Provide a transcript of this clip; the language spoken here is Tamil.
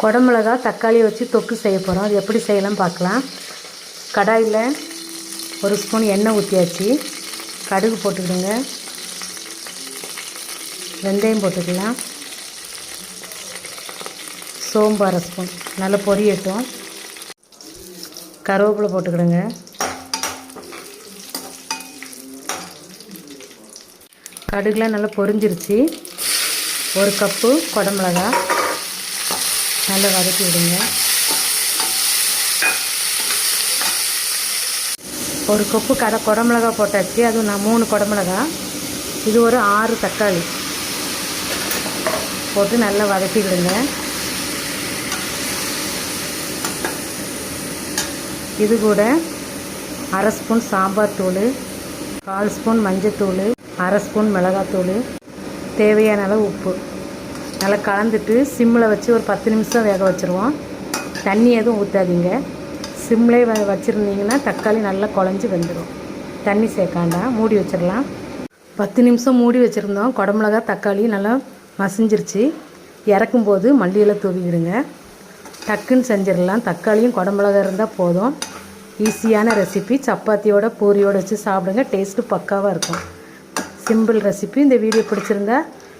குடமிளகா தக்காளியை வச்சு தொக்கு செய்ய போகிறோம் அது எப்படி செய்யலாம் பார்க்கலாம். கடாயில் ஒரு ஸ்பூன் எண்ணெய் ஊற்றியாச்சு கடுகு போட்டுக்கிடுங்க. வெந்தயம் போட்டுக்கலாம். சோம்பு அரை ஸ்பூன். நல்லா பொரியட்டும். கருவேப்பிலை போட்டுக்கிடுங்க. கடுகுலாம் நல்லா பொரிஞ்சிருச்சு. ஒரு கப்பு குடமிளகா. நல்லா வதக்கி விடுங்க. ஒரு கொப்பு கடை குடமிளகா போட்டாச்சு. அதுவும் நான் மூணு குடமிளகா. இது ஒரு ஆறு தக்காளி. போட்டு நல்லா வதக்கி விடுங்க. இது கூட அரை ஸ்பூன் சாம்பார் தூள் கால் ஸ்பூன் மஞ்சத்தூள் அரை ஸ்பூன் மிளகாத்தூள் தேவையான அளவு உப்பு. நல்லா கலந்துட்டு சிம்மில் வச்சு ஒரு பத்து நிமிஷம் வேக வச்சுருவோம். தண்ணி எதுவும் ஊற்றாதீங்க சிம்லே வ வச்சுருந்தீங்கன்னா தக்காளி நல்லா குழஞ்சி வந்துடும் தண்ணி சேர்க்காண்டாம் மூடி வச்சிடலாம். பத்து நிமிஷம் மூடி வச்சுருந்தோம். குடமிளகா தக்காளி நல்லா மசிஞ்சிருச்சு. இறக்கும்போது மல்லியில் தூவிடுங்க. டக்குன்னு செஞ்சிடலாம். தக்காளியும் குடமிளகா இருந்தால் போதும். ஈஸியான ரெசிபி. சப்பாத்தியோட பூரியோடு வச்சு சாப்பிடுங்க. டேஸ்ட்டு பக்காவாக இருக்கும். Simple recipe. இந்த வீடியோ பிடிச்சிருந்தா